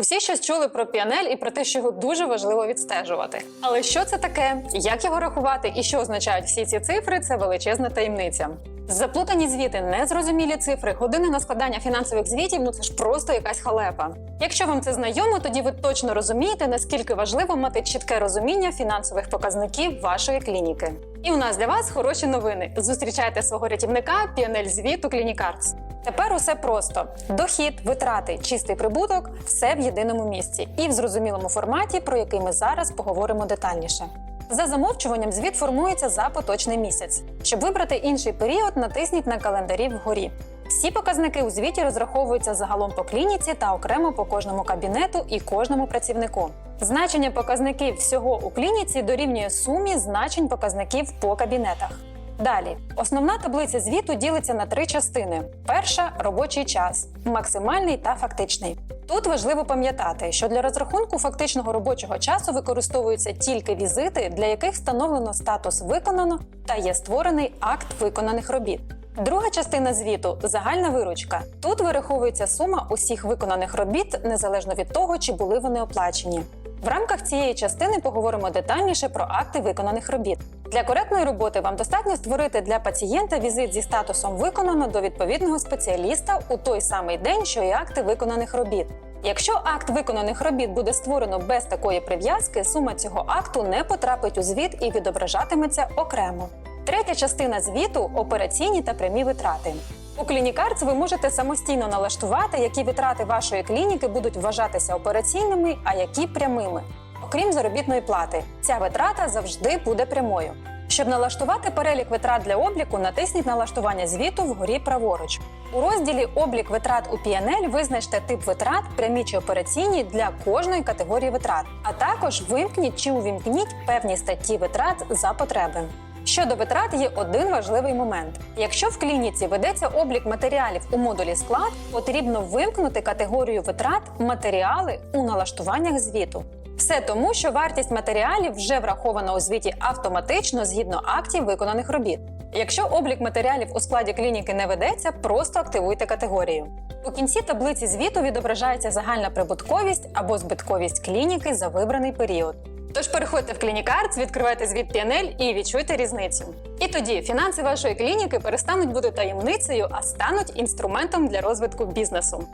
Усі щось чули про піанель і про те, що його дуже важливо відстежувати. Але що це таке, як його рахувати і що означають всі ці цифри, це величезна таємниця. Заплутані звіти, незрозумілі цифри, години на складання фінансових звітів ну це ж просто якась халепа. Якщо вам це знайомо, тоді ви точно розумієте, наскільки важливо мати чітке розуміння фінансових показників вашої клініки. І у нас для вас хороші новини. Зустрічайте свого рятівника піанель звіту Клінікартс. Тепер усе просто: дохід, витрати, чистий прибуток все в єдиному місці і в зрозумілому форматі, про який ми зараз поговоримо детальніше. За замовчуванням звіт формується за поточний місяць. Щоб вибрати інший період, натисніть на календарі вгорі. Всі показники у звіті розраховуються загалом по клініці та окремо по кожному кабінету і кожному працівнику. Значення показників всього у клініці дорівнює сумі значень показників по кабінетах. Далі, основна таблиця звіту ділиться на три частини: перша робочий час, максимальний та фактичний. Тут важливо пам'ятати, що для розрахунку фактичного робочого часу використовуються тільки візити, для яких встановлено статус виконано та є створений акт виконаних робіт. Друга частина звіту загальна виручка. Тут вираховується сума усіх виконаних робіт незалежно від того, чи були вони оплачені. В рамках цієї частини поговоримо детальніше про акти виконаних робіт. Для коректної роботи вам достатньо створити для пацієнта візит зі статусом виконано до відповідного спеціаліста у той самий день, що і акти виконаних робіт. Якщо акт виконаних робіт буде створено без такої прив'язки, сума цього акту не потрапить у звіт і відображатиметься окремо. Третя частина звіту операційні та прямі витрати. У клінікарц ви можете самостійно налаштувати, які витрати вашої клініки будуть вважатися операційними, а які прямими. Окрім заробітної плати, ця витрата завжди буде прямою. Щоб налаштувати перелік витрат для обліку, натисніть налаштування звіту вгорі праворуч. У розділі Облік витрат у PNL визначте тип витрат, прямі чи операційні для кожної категорії витрат, а також вимкніть чи увімкніть певні статті витрат за потреби. Щодо витрат є один важливий момент: якщо в клініці ведеться облік матеріалів у модулі склад, потрібно вимкнути категорію витрат матеріали у налаштуваннях звіту. Все тому, що вартість матеріалів вже врахована у звіті автоматично згідно актів виконаних робіт. Якщо облік матеріалів у складі клініки не ведеться, просто активуйте категорію. У кінці таблиці звіту відображається загальна прибутковість або збитковість клініки за вибраний період. Тож переходьте в клінікарц, відкривайте звіт PNL і відчуйте різницю. І тоді фінанси вашої клініки перестануть бути таємницею, а стануть інструментом для розвитку бізнесу.